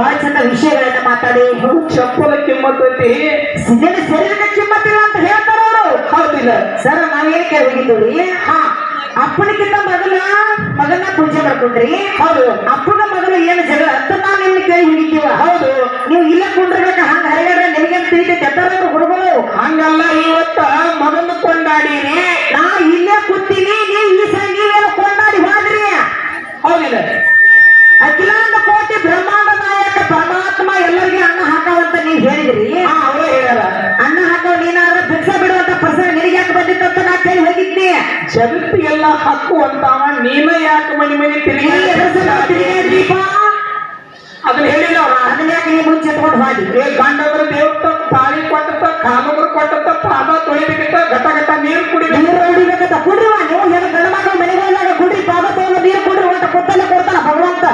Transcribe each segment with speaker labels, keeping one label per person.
Speaker 1: ಬಹಳ ಚಂದ ವಿಷಯಗಳನ್ನ ಮಾತಾಡಿ
Speaker 2: ಚಪ್ಪಲ ಕಿಮ್ಮತ್ ಐತಿ.
Speaker 1: ಸರಿಯಾಗ ಶರೀರಕ್ಕೆ ಅಂತ ಹೇಳ್ತಾರ ಅವರು.
Speaker 2: ಹೌದಿಲ್ಲ
Speaker 1: ಸರ್ ನಾವೇನ್ ಕೇಳಿ ಹೋಗಿದ್ದೀವಿ ಹಾ ಅಪ್ಪನಿಗಿಂತ ಮೊದಲ ಮಗನ ಪೂಜೆ ಮಾಡ್ಕೊಂಡ್ರಿ.
Speaker 2: ಹೌದು.
Speaker 1: ಅಪ್ಪನ ಮೊದಲು ಏನು ಜಗಳ ಅಂತ ನಾವು ನಿಮ್ಗೆ ಕೇಳಿ ಹಿಡಿತೀವ?
Speaker 2: ಹೌದು.
Speaker 1: ನೀವು ಇಲ್ಲ ಕುಂಡ್ರಬೇಕ ಹಂಗ ಹರಿಯಾದ್ರೆ ನಿಮಗೆ ತಿಳಿತೈತೆ ಎತ್ತಾರ ಹುಡುಗರು.
Speaker 2: ಹಂಗಲ್ಲ ಇವತ್ತ ಮಗನ ಕೊಂಡಾಡಿರಿ.
Speaker 1: ನಾ ಇಲ್ಲೇ ಕೂತೀನಿ ನೀವು ಇಲ್ಲಿ ಸಲ ನೀವೇನು ಕೊಂಡಾಡಿ ಹೋದ್ರಿ.
Speaker 2: ಹೌದಿಲ್ಲ
Speaker 1: ಅಖಿಲಾಂಡ ಕೋಟಿ ಬ್ರಹ್ಮಾಂಡ
Speaker 2: ಜಗತ್ತಿಗೆಲ್ಲ ಹಕ್ಕು ಅಂತಾವ ನೀನ ಯಾಕೆ ಮನಿ ಮನೆ ತಿರುಗಿ
Speaker 1: ತಿರುಗಾಡ್ದೀಪ?
Speaker 2: ಅದನ್ನ ಹೇಳಿಲ್ಲ ಅವ್ರ.
Speaker 1: ಅದನ್ನ ಯಾಕೆ ನೀವು ಮುಂಚೆ ತಗೊಂಡು ಹೋದಿ
Speaker 2: ಏ ಗಂಡದ್ರ ದೇವ್ರ ತಾಳಿ ಕೊಟ್ಟತ್ತ ಕಾಮಗರು ಕೊಟ್ಟತ್ತ ಪಾದ ತೊಳಿಬೇಕಿತ್ತ ಘಟ ಘಟ ನೀರು ಕುಡಿ
Speaker 1: ನೀರು ಕುಡಿಬೇಕಂತ ಕುಡ್ರಿವ? ನೀವು ಏನು ಗಂಡ ಮಕ್ಕಳು ಮನೆಗೆ ಹೋದಾಗ ಕುಡ್ರಿ ಪಾದ ತಗೊಂಡು ನೀರು ಕುಡ್ರಿ ಒಟ್ಟ ಕೊಟ್ಟಲ್ಲ ಕೊಡ್ತಾನ ಭಗವಂತ.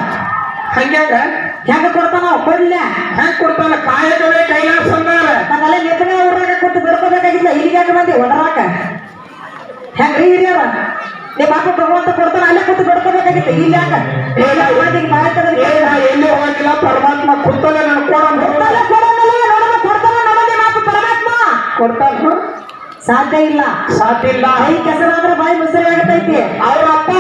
Speaker 2: ಹಂಗ್ಯಾಗ?
Speaker 1: ಹೆಂಗ ಕೊಡ್ತಾನ? ಕೊಡ್ಲ.
Speaker 2: ಹೆಂಗ್
Speaker 1: ಸಾಧ್ಯ ಇಲ್ಲ.
Speaker 2: ಸಾಧ್ಯ ಇಲ್ಲ.
Speaker 1: ಕೈ ಕೆಸರಾದ್ರೆ ಬಾಯಿ ಮುಸರಿ ಆಗತೈತಿ
Speaker 2: ಅವ್ರ ಅಪ್ಪ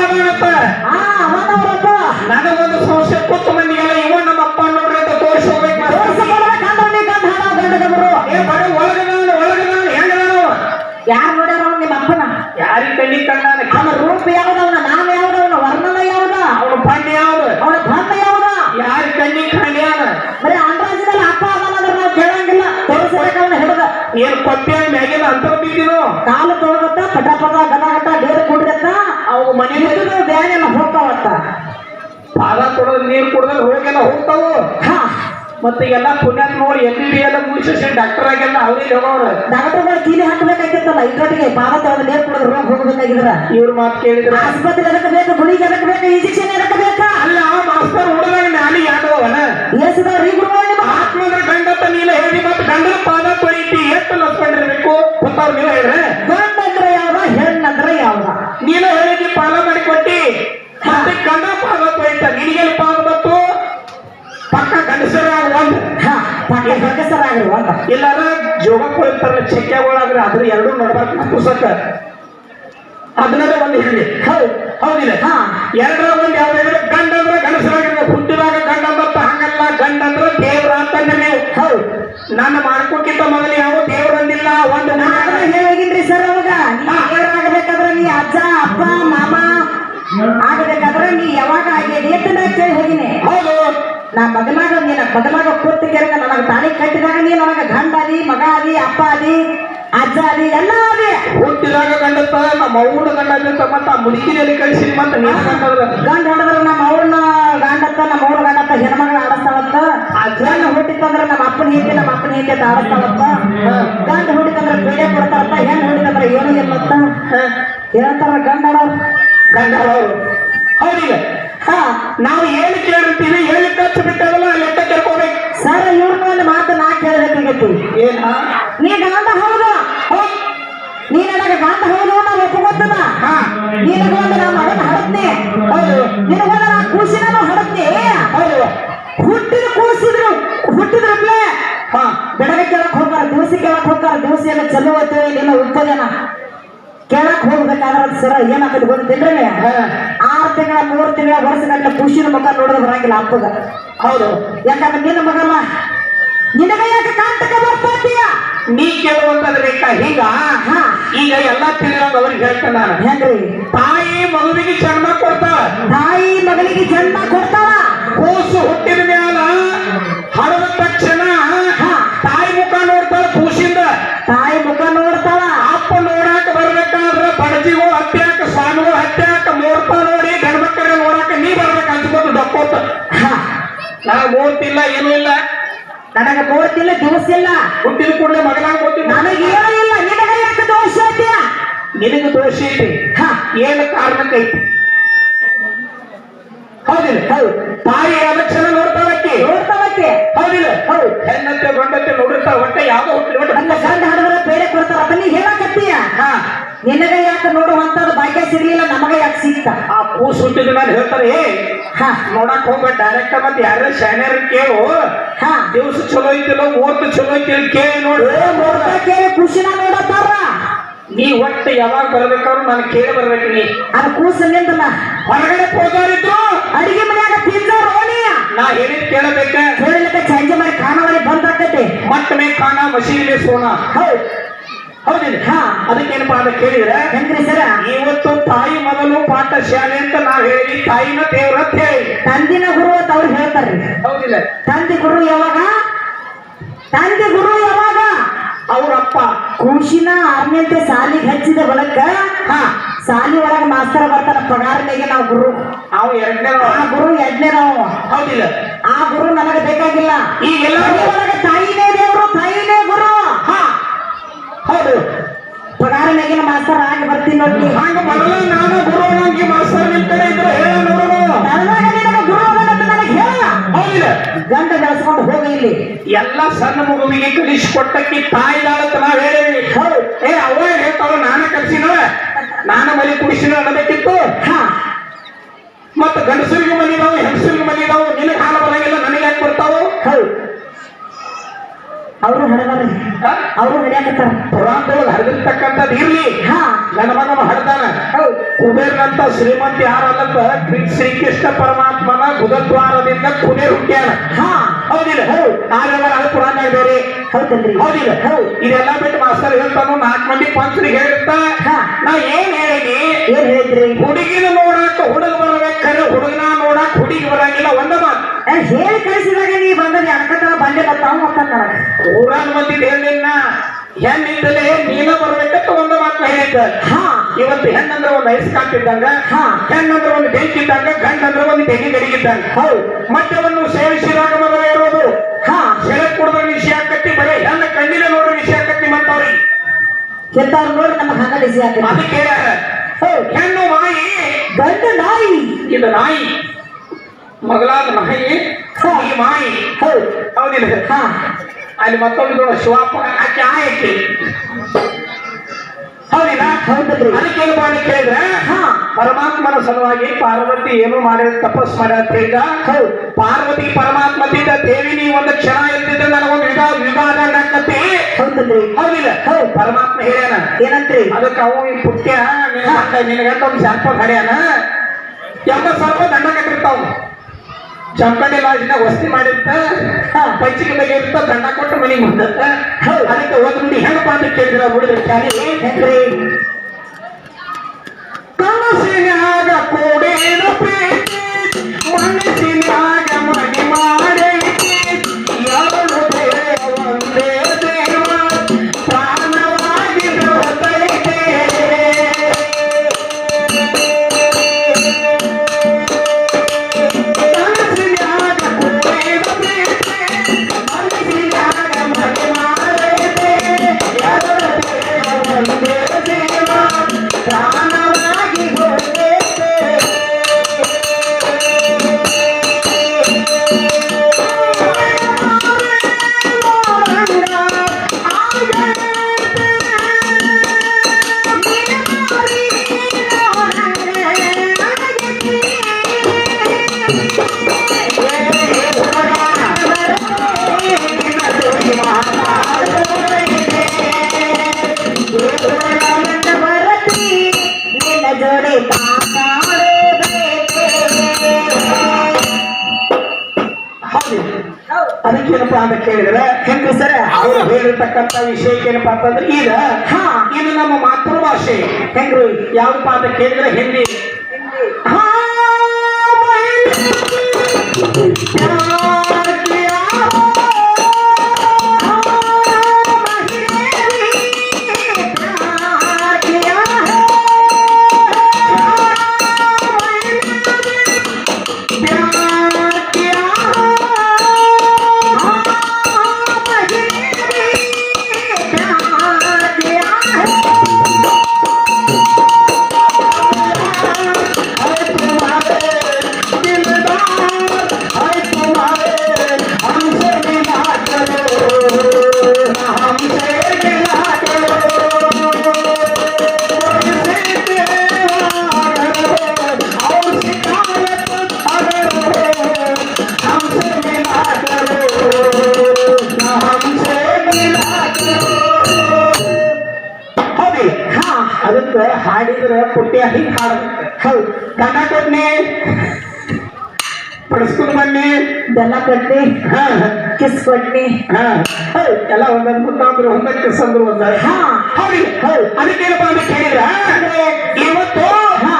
Speaker 1: ಆ ಅವನವರಪ್ಪ
Speaker 2: ನನಗೊಂದು ಸಮಸ್ಯೆ ಕೂತು ಮಂದಿಗೆಲ್ಲ ಇವ ನಮ್ಮ ಅಪ್ಪ ನೋಡ್ರಿ ಅಂತ ತೋರಿಸಿ ಹೋಗ್ಬೇಕು
Speaker 1: ಯಾರು ನೋಡ್ಯಾರ ನಿಮ್ಮ ಅಪ್ಪನ?
Speaker 2: ಯಾರಿಗೆ ಕಣ್ಣಿ
Speaker 1: ಅವನ ರೂಪ ಯಾವ್ದವನ
Speaker 2: ಕೊಪ್ಪೆ ಮ್ಯಾಗಿನ ಅಂತ ಬಿದ್ದೀನೋ
Speaker 1: ಕಾಲು ತೊಳಗತ್ತ ಪಟ ಪಟ ಗಟ ಡೇರು ಕುಡಿದತ್ತ
Speaker 2: ಅವು ಮನೆ
Speaker 1: ಹಿಡಿದು ಬ್ಯಾನೆಲ್ಲ ಹೋಗ್ತಾವತ್ತ.
Speaker 2: ಪಾದ ತೊಳೆದು ನೀರು ಕುಡ್ದಲ್ಲಿ ಹೋಗೆಲ್ಲ ಹೋಗ್ತಾವು. ಮತ್ತೆ ಎಲ್ಲ ಪುಣ್ಯಾತ್ ನೋಡಿ ಎಂ ಬಿ ಎಲ್ಲ ಮುಗಿಸಿ ಡಾಕ್ಟರ್ ಆಗಿಲ್ಲ ಅವ್ರಿಗೆ ಹೋಗೋರು
Speaker 1: ಡಾಕ್ಟರ್ಗಳು ಕೀಲಿ ಹಾಕಬೇಕಾಗಿತ್ತಲ್ಲ ಇದ್ರೊಟ್ಟಿಗೆ ಪಾದ ತೊಳೆದ ನೀರು ಕುಡಿದ್ರೆ ರೋಗ ಹೋಗಬೇಕಾಗಿದ್ರ.
Speaker 2: ಇವ್ರ ಮಾತು ಕೇಳಿದ್ರೆ
Speaker 1: ಆಸ್ಪತ್ರೆ ಎದಕ್ಕೆ ಬೇಕು ಗುಳಿಗೆ ಎದಕ್ಕೆ ಬೇಕು ಇಂಜೆಕ್ಷನ್ ಎದಕ್ಕೆ ಬೇಕಾ
Speaker 2: ಅಲ್ಲ ಮಾಸ್ತರ್ ಹುಡುಗ ನಾನು ಯಾಕವನ
Speaker 1: ಏಸದವ್ರು ಗುರುಗಳು
Speaker 2: ಗಂಡತ್ತ ನೀಲ ಹೇಳಿ ಮತ್ತೆ ಗಂಡನ ಪಾದ ಇಲ್ಲಾರ ಜೋಗ ಕೊಡ್ತಾರಲ್ಲ ಚೆಕ್ಕೆಗಳಾಗ್ರೆ ಅದ್ರ ಎರಡು ನೋಡ್ಬಾರ್ದು ಪುಸ್ತಕ ಅದನ್ನದ ಒಂದು ಹೇಳಿ
Speaker 1: ಹೌದು
Speaker 2: ಹೌದಿಲ್ಲ
Speaker 1: ಹಾ.
Speaker 2: ಎರಡರ ಒಂದು ಯಾವ್ದಾದ್ರೆ ಗಂಡ ಅಂದ್ರೆ ಗಂಡಸರಾಗಿರ್ಬೇಕು. ಹುಟ್ಟಿದಾಗ ಗಂಡ ಅಂತ ಹಂಗಲ್ಲ ಗಂಡ ಅಂದ್ರೆ ದೇವ್ರ ಅಂತ ನೀವು
Speaker 1: ಹೌದು
Speaker 2: ನಾನು ಮಾಡ್ಕೋಕ್ಕಿಂತ ಮೊದಲು
Speaker 1: ಮಗನಾಗ ಕೂತು ಕೆರಗ ನನಗ ತಾಳಿ ಕಟ್ಟಿದಾಗ ನೀ ನನಗೆ ಗಂಡ ಅದಿ ಮಗ ಅದಿ ಅಪ್ಪ ಅದಿ ಅಜ್ಜ ಅದಿ ಎಲ್ಲ ಅದಿ
Speaker 2: ಹುಟ್ಟಿದಾಗ ಗಂಡತ್ತ ನಮ್ಮ ಅವ್ವನ ಗಂಡ ಮತ್ತ ಮುದುಕಿನಲ್ಲಿ ಕಳಿಸಿ ಮತ್ತ ನೀನು
Speaker 1: ಗಂಡ ಹೊಡೆದ್ರ ನಮ್ಮ ಅವ್ರನ್ನ ಗಂಡತ್ತ ನಮ್ಮ ಅವ್ರ ಗಂಡತ್ತ ಹೆಣ್ಮಗಳ ಆಡಸ್ತಾವತ್ತ ಅಜ್ಜನ ಹುಟ್ಟಿತ್ತಂದ್ರ ನಮ್ಮ ಅಪ್ಪನ ಹೀಗೆ ನಮ್ಮ ಅಪ್ಪನ ಹೀಗೆ ಅಂತ ಆಡಸ್ತಾವತ್ತ ಗಂಡ ಹುಟ್ಟಿತಂದ್ರ ಬೇಡ ಕೊಡ್ತಾರತ್ತ ಹೆಣ್ಣು ಹುಟ್ಟಿತಂದ್ರ ಏನು ಇಲ್ಲತ್ತ ಹೇಳ್ತಾರ ಗಂಡ
Speaker 2: ಗಂಡ ಅವರು ಹೌದಿಲ್ಲ ನಾವು ಏನು ಕೇಳಿರ್ತೀವಿ ಹೇಳಿ ಖರ್ಚು ಬಿಟ್ಟಾಗಲ್ಲ ಲೆಕ್ಕ ಕೇಳ್ಕೋಬೇಕು
Speaker 1: ಸರ್ ಇವ್ರನ್ನ ಒಂದು ಮಾತು ನಾ ಕೇಳಬೇಕಾಗಿತ್ತು
Speaker 2: ಏನ
Speaker 1: ನೀ ಗಂಡ ಹೌದು. ಹೌದ್. ನೀ ನನಗೆ ಗಂಡ ಹೌದು ನಾ ಒಪ್ಪಿಕೊತ್ತದ
Speaker 2: ಹಾ.
Speaker 1: ನಿನಗೊಂದು ನಾ ಮಗನ ಹಡತ್ನೆ
Speaker 2: ಹೌದು.
Speaker 1: ನಿನಗೊಂದು ನಾ ಕೂಸಿನೂ ಹಡತ್ನೆ
Speaker 2: ಹೌದು.
Speaker 1: ಹುಟ್ಟಿದ ಕೂಸಿದ್ರು ಹುಟ್ಟಿದ್ರಲ್ಲೇ.
Speaker 2: ಹಾ.
Speaker 1: ಬೆಳಗ್ಗೆ ಕೇಳಕ್ ಹೋಗ್ತಾರ ದಿವಸ ಕೇಳಕ್ ಹೋಗ್ತಾರ ದಿವಸ ಎಲ್ಲ ಚಲೋ ಐತೆ ನಿನ್ನ ಉಪ್ಪದೇನ ಕೇಳಕ್ ಹೋಗ್ಬೇಕಾದ್ರೆ ಸರ ಏನಾಗ್ತದೆ ಗೊತ್ತಿಲ್ರಿ
Speaker 2: ಹಾ.
Speaker 1: ಆರು ತಿಂಗಳ ಮೂರು ತಿಂಗಳ ವರ್ಷಗಟ್ಟಲೆ ಖುಷಿನ ಮುಖ ನೋಡೋದು ಬರಂಗಿಲ್ಲ ಅಪ್ಪಗ.
Speaker 2: ಹೌದು.
Speaker 1: ಯಾಕಂದ್ರೆ ನಿನ್ನ ಮಗಲ್ಲ ನಿನಗ ಯಾಕೆ ಕಾಂತಕ ಬರ್ತಾತೀಯ
Speaker 2: ನೀ ಕೇಳುವಂತಂದ್ರೆ ಈಗ
Speaker 1: ಹಾ.
Speaker 2: ಈಗ ಎಲ್ಲಾ ತಿಳಿದಂಗ ಅವ್ರಿಗೆ ಹೇಳ್ತಾನ
Speaker 1: ಹೆಂಗ್ರಿ?
Speaker 2: ತಾಯಿ ಮಗುವಿಗೆ ಜನ್ಮ ಕೊಡ್ತಾಳ.
Speaker 1: ತಾಯಿ ಮಗನಿಗೆ ಜನ್ಮ ಕೊಡ್ತಾಳ?
Speaker 2: ಕೂಸು ಹುಟ್ಟಿದ ಮ್ಯಾಲ ಹಡದ ನನಗೆ ಮೂರ್ತಿಲ್ಲ ಏನೂ ಇಲ್ಲ.
Speaker 1: ನನಗ ಮೂರ್ತಿಲ್ಲ ದಿವಸ ಇಲ್ಲ.
Speaker 2: ಹುಟ್ಟಿದ ಕೂಡಲೇ ಮಗನಾಗ ಗೊತ್ತಿಲ್ಲ
Speaker 1: ಏನೂ ಇಲ್ಲ ನಿನಗ ಯಾಕೆ ದೋಷ ಐತಿಯ
Speaker 2: ನಿನಗೆ ದೋಷ ಐತಿ.
Speaker 1: ಹಾ.
Speaker 2: ಏನು ಕಾರಣಕ್ಕೈತಿ ಹೌದಿಲ್ಲ.
Speaker 1: ಹೌದು.
Speaker 2: ತಾಯಿ ಲಕ್ಷಣ ನೋಡ್ತಾವಕ್ಕೆ
Speaker 1: ನೋಡ್ತಾವಕ್ಕೆ
Speaker 2: ಹೌದಿಲ್ಲ.
Speaker 1: ಹೌದು.
Speaker 2: ಹೆಣ್ಣತ್ತೆ ಗಂಡತ್ತೆ ನೋಡಿರ್ತಾವ ಹೊಟ್ಟೆ ಯಾವ್ದೋ ಹುಟ್ಟಿದ ಒಟ್ಟು
Speaker 1: ನನ್ನ ಗಂಡ ಹಡದ್ರ ಬೇರೆ ಕೊಡ್ತಾರ ಅದನ್ನ ಹೇಳಕತ್ತೀಯ?
Speaker 2: ಹಾ.
Speaker 1: ನಿನಗ ಯಾಕೆ ನೋಡುವಂತದ್ದು ಭಾಗ್ಯ ಸಿಗ್ಲಿಲ್ಲ ನಮಗ ಯಾಕೆ ಸಿಗ್ತ?
Speaker 2: ಆ ಕೂಸು ಹುಟ್ಟಿದ ಮೇಲೆ ಹೇಳ್ತಾರೆ ನೋಡಕ್ ಹೋಗ್ಬೇಡ ಡೈರೆಕ್ಟ್ ಮತ್ತೆ ಯಾರ ಶಾನ್ಯಾರ ಕೇಳು.
Speaker 1: ಹಾ.
Speaker 2: ದಿವ್ಸ ಚಲೋ ಐತಿಲ್ಲ ಮೂರ್ತ ಚಲೋ ಐತಿ ಕೇಳಿ ನೋಡು.
Speaker 1: ಏ ಮುಹೂರ್ತ ಕೇಳಿ ಖುಷಿನ ನೋಡತ್ತಾರ
Speaker 2: ನೀ ಒಟ್ಟು ಯಾವಾಗ ಬರ್ಬೇಕಾದ್ರು ನಾನು ಕೇಳಿ ಬರ್ಬೇಕು ನೀ
Speaker 1: ಅದು ಕೂಸ ನಿಂದಲ್ಲ.
Speaker 2: ಹೊರಗಡೆ ಹೋದವರಿದ್ರು
Speaker 1: ಅಡಿಗೆ ಮನ್ಯಾಗ ತಿಂದ ರೋಣಿ.
Speaker 2: ನಾ ಹೇಳಿದ್ ಕೇಳಬೇಕ?
Speaker 1: ಕೇಳಲಿಕ್ಕೆ ಚಂಜೆ ಮಾಡಿ ಖಾನಾವಳಿ ಬಂದ್ ಆಕೈತಿ
Speaker 2: ಮಟ್ಟ ಮೇ ಖಾನ ಮಸೀಲೆ ಸೋನಾ.
Speaker 1: ಹೌದ್.
Speaker 2: ಹೌದಿಲ್ಲ
Speaker 1: ಹಾ.
Speaker 2: ಅದಕ್ಕೇನಪ್ಪ ಅಂತ ಕೇಳಿದ್ರೆ
Speaker 1: ಹೆಂಗ್ರಿ ಸರ?
Speaker 2: ಇವತ್ತು ತಾಯಿ ಮೊದಲು ಪಾಠ ಶಾಲೆ ಅಂತ ನಾವ್ ಹೇಳಿ ತಾಯಿನ ದೇವ್ರ ಅಂತ ಹೇಳಿ.
Speaker 1: ತಂದಿನ ಗುರು ಅಂತ ಅವ್ರು ಹೇಳ್ತಾರ್ರಿ.
Speaker 2: ಹೌದಿಲ್ಲ.
Speaker 1: ತಂದೆ ಗುರು ಯಾವಾಗ? ತಂದೆ ಗುರು ಯಾವಾಗ?
Speaker 2: ಅವ್ರಪ್ಪ.
Speaker 1: ಖುಷಿನ ಆರ್ನೆಂತೆ ಸಾಲಿಗೆ ಹಚ್ಚಿದ ಬಳಕ
Speaker 2: ಹಾ.
Speaker 1: ಸಾಲಿ ಒಳಗ ಮಾಸ್ತರ ಬರ್ತಾರ ಪಗಾರನಿಗೆ ನಾವು ಗುರು.
Speaker 2: ನಾವು ಎರಡನೇ
Speaker 1: ಆ ಗುರು ಎರಡನೇ ನಾವು
Speaker 2: ಹೌದಿಲ್ಲ.
Speaker 1: ಆ ಗುರು ನನಗೆ ಬೇಕಾಗಿಲ್ಲ.
Speaker 2: ಈಗ
Speaker 1: ಎಲ್ಲರೂ ಒಳಗ ತಾಯಿನೇ ದೇವರು ತಾಯಿನೇ ಗುರು.
Speaker 2: ಹೌದು.
Speaker 1: ಪಗಾರ ಮೇಗಿನ ಮಾಸ್ತರ್ ಆಗಿ ಬರ್ತೀನಿ ನೋಡಿ
Speaker 2: ಹಂಗ ಮೊದಲ ನಾನು ಗುರುವಾಗಿ ಮಾಸ್ತರ್ ನಿಮ್ ಕಡೆ ಇದ್ರೆ ಹೇಳ
Speaker 1: ಗುರು ಹೇಳ. ಗಂಡ ಬೆಳೆಸ್ಕೊಂಡು ಹೋಗಿ ಇಲ್ಲಿ.
Speaker 2: ಎಲ್ಲ ಸಣ್ಣ ಮಗುವಿಗೆ ಕಲಿಸಿಕೊಟ್ಟಕ್ಕೆ ತಾಯಿ ನಾವ್ ಹೇಳೇವಿ
Speaker 1: ಹೌದು.
Speaker 2: ಏ ಅವ ಹೇಳ್ತಾವ ನಾನು ಕಲ್ಸಿನ ನಾನು ಮಲಿ ಕುಡಿಸಿನ ಅನ್ನಬೇಕಿತ್ತು?
Speaker 1: ಹಾ.
Speaker 2: ಮತ್ತ ಗಂಡಸರಿಗೆ ಮನಿದಾವು ಹೆಂಗಸರಿಗೆ ನಾವು ನಿನಗೆ ಹಾಲು ಬರಂಗಿಲ್ಲ ನನಗೆ ಯಾಕೆ ಬರ್ತಾವು?
Speaker 1: ಹೌದು. ಅವರು ಹಡದಾರ ಅವರು ಹಡಿಯಾಕತ್ತಾರ
Speaker 2: ಪುರಾಣದೊಳಗೆ ಹರಿದಿರ್ತಕ್ಕಂಥದ್ದು ಇರ್ಲಿ.
Speaker 1: ಹಾ.
Speaker 2: ನನ್ನ ಮಗನ ಹಡ್ದಾನ. ಕುಬೇರ್ನಂತ ಶ್ರೀಮಂತ ಯಾರಲ್ಲಂತ ಶ್ರೀಕೃಷ್ಣ ಪರಮಾತ್ಮನ ಬುಧದ್ವಾರದಿಂದ ಕುಬೇರ್ ಹುಟ್ಟ್ಯಾನ. ಹೌದಿಲ್ಲ? ಹೌದು. ಆದ್ರೆ ಅದು ಪುರಾಣ ಬೇರೆ
Speaker 1: ಹೌದಲ್ರಿ.
Speaker 2: ಹೌದಿಲ್ಲ?
Speaker 1: ಹೌದು.
Speaker 2: ಇದೆಲ್ಲ ಬಿಟ್ಟು ಮಾಸ್ತರ್ ಹೇಳ್ತಾನು ನಾಲ್ಕು ಮಂದಿ ಪಂಚರಿಗೆ ಹೇಳಿರ್ತ
Speaker 1: ಹಾ.
Speaker 2: ನಾ ಏನ್ ಹೇಳಿದಿ?
Speaker 1: ಏನ್ ಹೇಳಿದ್ರಿ?
Speaker 2: ಹುಡುಗಿನ ನೋಡಾಕ ಹುಡುಗ ಬರ್ಬೇಕಾದ್ರೆ ಹುಡುಗನ ನೋಡಾಕ ಹುಡುಗಿ ಬರಂಗಿಲ್ಲ ಒಂದ
Speaker 1: ಹೇಳಿ ಕಳಿಸಿದಾಗ ನೀ ಬಂದ್ರೆ ಅನ್ಕತನ ಬಂದೆ ಬರ್ತಾವ ಊರಾಗ
Speaker 2: ಊರಾನ್ ಮಂದಿ ಹೇಳಿನ ಹೆಣ್ಣಿದ್ದಲೇ ನೀನ ಬರ್ಬೇಕಂತ ಒಂದ ಮಾತು ಹೇಳಿದ್ದ.
Speaker 1: ಹಾ.
Speaker 2: ಇವತ್ತು ಹೆಣ್ಣಂದ್ರೆ ಒಂದು ಐಸ್ ಕಾಣ್ತಿದ್ದಂಗ
Speaker 1: ಹಾ.
Speaker 2: ಹೆಣ್ಣಂದ್ರೆ ಒಂದು ಬೆಂಕಿ ಇದ್ದಂಗ ಗಂಡಂದ್ರೆ ಒಂದು ಬೆಂಕಿ ಗಡಿಗಿದ್ದಂಗ
Speaker 1: ಹೌದು.
Speaker 2: ಮದ್ಯವನ್ನು ಸೇವಿಸಿದಾಗ ಮೊದಲ ಇರೋದು
Speaker 1: ಹಾ.
Speaker 2: ಸೆರೆ ಕುಡಿದ ವಿಷಯ ಆಕತ್ತಿ ಬರೀ ಹೆಣ್ಣ ಕಣ್ಣಿನ ನೋಡೋ ವಿಷಯ ಆಕತ್ತಿ ಮತ್ತವ್ರಿ
Speaker 1: ಕೆತ್ತಾರ ನೋಡಿ ನಮ್ಮ ಹಂಗ ಬಿಸಿ ಆಕತ್ತಿ
Speaker 2: ಅದಕ್ಕೆ ಹೆಣ್ಣು ನಾಯಿ
Speaker 1: ಗಂಡ ನಾಯಿ.
Speaker 2: ಇದು ನಾಯಿ. ಮೊದಲಾದ ನಾಯಿ ಈ ಮಾಯಿ
Speaker 1: ಹೋ.
Speaker 2: ಹೌದಿಲ್ಲ
Speaker 1: ಹಾ.
Speaker 2: ಅಲ್ಲಿ ಮತ್ತೊಂದು ಶಿವಪ್ಪ ಆಕೆ ಆಯಕ್ಕೆ ಹೌದಿಲ್ಲ?
Speaker 1: ಹೌದಲ್ರಿ.
Speaker 2: ಅದಕ್ಕೆ ಏನು ಮಾಡಿ ಕೇಳಿದ್ರೆ
Speaker 1: ಹಾ.
Speaker 2: ಪರಮಾತ್ಮನ ಸಲುವಾಗಿ ಪಾರ್ವತಿ ಏನು ಮಾಡಿದ ತಪಸ್ ಮಾಡಿ ಅಂತ ಹೇಳಿದ
Speaker 1: ಹೌದು.
Speaker 2: ಪಾರ್ವತಿ ಪರಮಾತ್ಮದಿಂದ ದೇವಿ ನೀವು ಒಂದು ಕ್ಷಣ ಇರ್ತಿದ್ರೆ ನನಗೊಂದು ವಿಧ ವಿವಾದ ಆಗತ್ತೆ
Speaker 1: ಹೌದಲ್ರಿ.
Speaker 2: ಹೌದಿಲ್ಲ?
Speaker 1: ಹೌದು.
Speaker 2: ಪರಮಾತ್ಮ ಹೇಳ್ಯಾನ.
Speaker 1: ಏನಂತ್ರಿ?
Speaker 2: ಅದಕ್ಕೆ ಅವು ಈ ಪುಟ್ಯ ನಿನಗಂತ ಒಂದು ಸರ್ಪ ಹಡ್ಯಾನ. ಎಂಬ ಸರ್ಪ ದಂಡ ಕಟ್ಟಿರ್ತಾವ. ಚಂಪಂಡಿ ಲಾಡ್ನ ವಸ್ತಿ ಮಾಡಿರ್ತ ಪಂಚಿಗೆ ಬಗ್ಗೆ ಇರ್ತ ದಂಡ ಕೊಟ್ಟು ಮನೆಗೆ ಬಂದತ್ತ ಅದಕ್ಕೆ ಒಂದು ಮುಂದೆ ಹೆಂಗಪ್ಪ ಅಂತ ಕೇಳಿದ್ರ ಹುಡುಗ ಚಾಲಿ
Speaker 1: ಹೆಂಗ್ರಿ
Speaker 2: ಕನಸಿನಾಗ ಕೂಡೇನ ಪ್ರೀತಿ ಮನಸ್ಸಿನಾಗ ಅಂತ ಕೇಳಿದ್ರೆ
Speaker 1: ಹೆಂಗ್ರಿ ಸರ?
Speaker 2: ಅವ್ರು ಹೇಳಿರ್ತಕ್ಕಂಥ ವಿಷಯಕ್ಕೇನಪ್ಪ ಅಂತಂದ್ರೆ ಈಗ
Speaker 1: ಹಾ.
Speaker 2: ಇದು ನಮ್ಮ ಮಾತೃಭಾಷೆ.
Speaker 1: ಹೆಂಗ್ರಿ?
Speaker 2: ಯಾವಪ್ಪ ಅಂತ ಕೇಳಿದ್ರೆ ಹಿಂದಿ.
Speaker 1: ಹಾ.
Speaker 2: ಹಿಂಗ್ ಹಾಡ್ಬೇಕು
Speaker 1: ಹೌದು.
Speaker 2: ಗಂಡ ಕೊಟ್ನಿ ಪಡಿಸ್ಕೊಂಡು ಬನ್ನಿ.
Speaker 1: ಬೆಲ್ಲ ಕೊಟ್ಟಿ
Speaker 2: ಹಾ.
Speaker 1: ಕಿಸ್ ಕೊಟ್ಟಿ
Speaker 2: ಹಾ. ಹೌದ್. ಎಲ್ಲ ಒಂದೊಂದ್ ಮುದ್ದಾದ್ರು ಒಂದ ಕಿಸ್ ಅಂದ್ರು ಒಂದ
Speaker 1: ಹಾ.
Speaker 2: ಹೌದಿ.
Speaker 1: ಹೌದು.
Speaker 2: ಅದಕ್ಕೇನಪ್ಪ ಅಂತ ಕೇಳಿದ್ರ ಇವತ್ತು
Speaker 1: ಹಾ.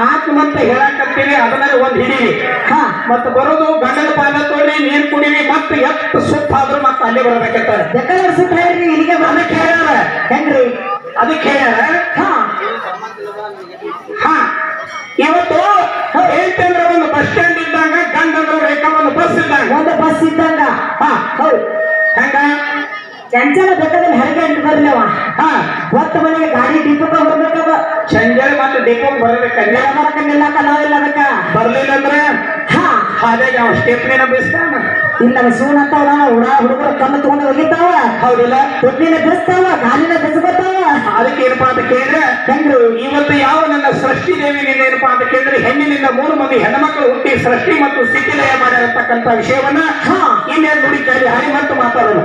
Speaker 2: ಆತ್ಮಂತ ಹೇಳಕತ್ತೀವಿ ಅದನ್ನ ಒಂದ್ ಹಿಡೀರಿ.
Speaker 1: ಹಾ.
Speaker 2: ಮತ್ತ ಬರೋದು ಗಂಡನ ಪಾದ ನೀರು ನೀರ್ ಕುಡಿವಿ ಮತ್ತೆ ಎಷ್ಟು ಸುತ್ತ ಆದ್ರೂ ಮತ್ತೆ ಅಲ್ಲಿ ಬರ್ಬೇಕಂತ
Speaker 1: ಬೇಕಾದ್ರೆ ಸುತ್ತ ಹೇಳ್ರಿ ಇಲ್ಲಿಗೆ
Speaker 2: ಅದಕ್ಕೆ
Speaker 1: ಬರ್ಬೇಕು
Speaker 2: ಹೇಳ್ಯಾರ.
Speaker 1: ಹೆಂಗ್ರಿ?
Speaker 2: ಅದಕ್ಕೆ ಹೇಳ್ಯಾರ.
Speaker 1: ಹಾ ಹೌದು.
Speaker 2: ಹಂಗ
Speaker 1: ಚಂಚಲ ಬೇಕಾದ್ರೆ ಹರಗೆ ಅಂತ ಬರ್ಲವ
Speaker 2: ಹಾ
Speaker 1: ಹೊತ್ತ ಮನೆಗೆ ಗಾಡಿ ಡಿಪೋಕ ಬರ್ಬೇಕದ
Speaker 2: ಸಂಜೆ ಮತ್ತೆ ಡಿಪ್ಪಕ್ಕೆ
Speaker 1: ನಿಲ್ಲಕ ನಾವಿಲ್ಲ ಅದಕ್ಕ
Speaker 2: ಬರ್ಲಿಲ್ಲ ಅಂದ್ರೆ ಹಾಗಾಗಿ ಅವ ಸ್ಟೆಪ್ನಿನ ಬಿಸ್ತಾನ
Speaker 1: ಇಲ್ಲ ಅಂತಾವ ಹುಡ ಹುಡುಗರು ಕಣ್ಣು ತಗೊಂಡು ಒಗಿತಾವ
Speaker 2: ಹೌದಿಲ್ಲ.
Speaker 1: ತೊಟ್ಟಿನ ಬಿಸ್ತಾವ ಗಾಲಿನ ಬಿಸ್ಕೊತಾವ.
Speaker 2: ಅದಕ್ಕೆ ಏನಪ್ಪಾ ಅಂತ ಕೇಳಿದ್ರೆ
Speaker 1: ಕಂಡ್ರು
Speaker 2: ಇವತ್ತು ಯಾವ ನನ್ನ ಸೃಷ್ಟಿ ದೇವಿ ಏನಪ್ಪಾ ಅಂತ ಕೇಳಿದ್ರೆ ಹೆಣ್ಣಿನಿಂದ ಮೂರು ಮಂದಿ ಹೆಣ್ಮಕ್ಳು ಹುಟ್ಟಿ ಸೃಷ್ಟಿ ಮತ್ತು ಸ್ಥಿತಿಲಯ ಮಾಡಿರತಕ್ಕಂತ ವಿಷಯವನ್ನ
Speaker 1: ಹಾ.
Speaker 2: ಇನ್ನೇನು ನುಡಿ ಕೇಳಿ ಹರಿ ಮತ್ತು ಮಾತಾಡೋಣ